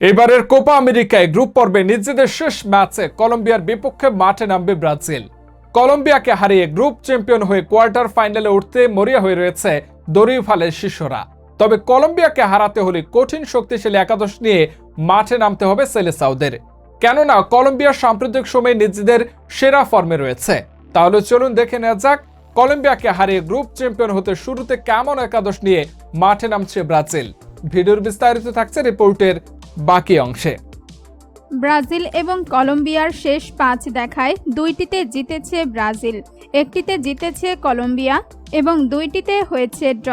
এবারের কোপা আমেরিকায় গ্রুপ পর্বে নিজেদের শেষ ম্যাচে কলম্বিয়ার বিপক্ষে মাঠে নামবে ব্রাজিল। কলম্বিয়াকে হারিয়ে গ্রুপ চ্যাম্পিয়ন হয়ে কোয়ার্টার ফাইনালে উঠতে মরিয়া হয়ে রয়েছে দরিফালের শিষ্যরা তবে কলম্বিয়াকে হারাতে হলে কঠিন শক্তিশালী একাদশ নিয়ে মাঠে নামতে হবে সেলেসাউদের। কেননা কলম্বিয়ার সাম্প্রতিক সময়ে নিজেদের সেরা ফর্মে রয়েছে। তাহলে চলুন দেখে নেওয়া যাক, কলম্বিয়াকে হারিয়ে গ্রুপ চ্যাম্পিয়ন হতে শুরুতে কেমন একাদশ নিয়ে মাঠে নামছে ব্রাজিল। ভিডিওর বিস্তারিত থাকছে রিপোর্টের বাকি অংশে। ব্রাজিল এবং কলম্বিয়ার শেষ পাঁচ দেখায় দুইটিতে জিতেছে ব্রাজিল, একটিতে জিতেছে কলম্বিয়া এবং দুইটিতে হয়েছে ড্র,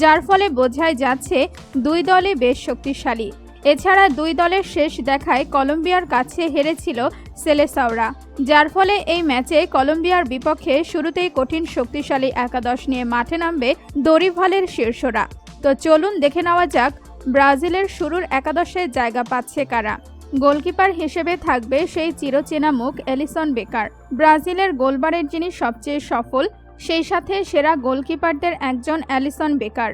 যার ফলে বোঝাই যাচ্ছে দুই দলই বেশ শক্তিশালী। এছাড়া দুই দলের শেষ দেখায় কলম্বিয়ার কাছে হেরেছিল সেলেসাওরা, যার ফলে এই ম্যাচে কলম্বিয়ার বিপক্ষে শুরুতেই কঠিন শক্তিশালী একাদশ নিয়ে মাঠে নামবে দরিভালের শীর্ষরা। তো চলুন দেখে নেওয়া যাক ব্রাজিলের শুরুর একাদশে জায়গা পাচ্ছে কারা? গোলকিপার হিসেবে থাকবে সেই চিরচেনা মুখ এলিসন বেকার। ব্রাজিলের গোলবারের যিনি সবচেয়ে সফল, সেই সাথে সেরা গোলকিপারদের একজন অ্যালিসন বেকার।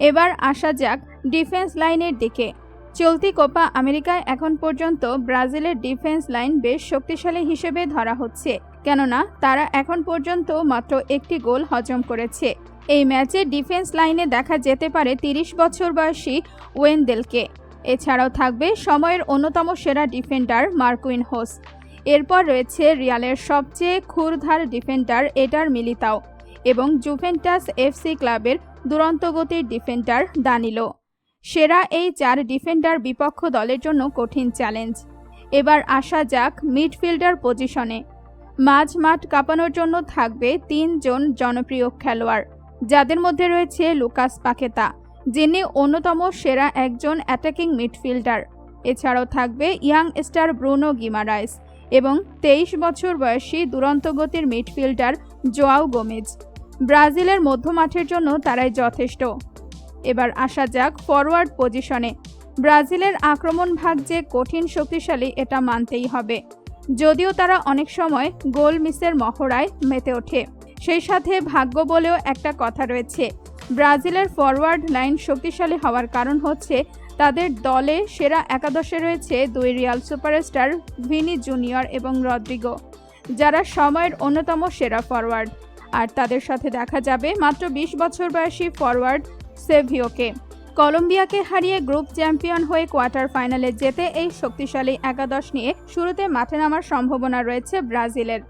এবার আসা যাক ডিফেন্স লাইনের দিকে। চলতি কোপা আমেরিকায় এখন পর্যন্ত ব্রাজিলের ডিফেন্স লাইন বেশ শক্তিশালী হিসেবে ধরা হচ্ছে, কেননা তারা এখন পর্যন্ত মাত্র একটি গোল হজম করেছে। এই ম্যাচে ডিফেন্স লাইনে দেখা যেতে পারে তিরিশ বছর বয়সী ওয়েনদেলকে। এছাড়াও থাকবে সময়ের অন্যতম সেরা ডিফেন্ডার মার্কুইন হোস। এরপর রয়েছে রিয়ালের সবচেয়ে ক্ষুরধার ডিফেন্ডার এটার মিলিতাও এবং জুভেন্টাস এফসি ক্লাবের দুরন্ত গতির ডিফেন্ডার দানিলো। সেরা এই চার ডিফেন্ডার বিপক্ষ দলের জন্য কঠিন চ্যালেঞ্জ। এবার আসা যাক মিডফিল্ডার পজিশনে। মাঝ মাঠ কাঁপানোর জন্য থাকবে তিনজন জনপ্রিয় খেলোয়াড়। যাদের মধ্যে রয়েছে লুকাস পাকেতা, যিনি অন্যতম সেরা একজন অ্যাটাকিং মিডফিল্ডার এছাড়াও থাকবে ইয়াং স্টার ব্রুনো গিমারাইস এবং তেইশ বছর বয়সী দুরন্ত গতির মিডফিল্ডার জোয়াও গোমেজ ব্রাজিলের মধ্যমাঠের জন্য তারাই যথেষ্ট। এবার আসা যাক ফরওয়ার্ড পজিশনে ব্রাজিলের আক্রমণ ভাগ যে কঠিন শক্তিশালী এটা মানতেই হবে। যদিও তারা অনেক সময় গোল মিসের মহড়ায় মেতে ওঠে। সেই সাথে ভাগ্য বলেও একটা কথা রয়েছে। ব্রাজিলের ফরওয়ার্ড লাইন শক্তিশালী হওয়ার কারণ হচ্ছে তাদের দলে সেরা একাদশে রয়েছে দুই রিয়াল সুপারস্টার ভিনি জুনিয়র এবং রদ্রিগো যারা সময়ের অন্যতম সেরা ফরওয়ার্ড আর তাদের সাথে দেখা যাবে মাত্র বিশ বছর বয়সী ফরওয়ার্ড সেভিওকে। কলম্বিয়াকে হারিয়ে গ্রুপ চ্যাম্পিয়ন হয়ে কোয়ার্টার ফাইনালে যেতে এই শক্তিশালী একাদশ নিয়ে শুরুতে মাঠে নামার সম্ভাবনা রয়েছে ব্রাজিলের।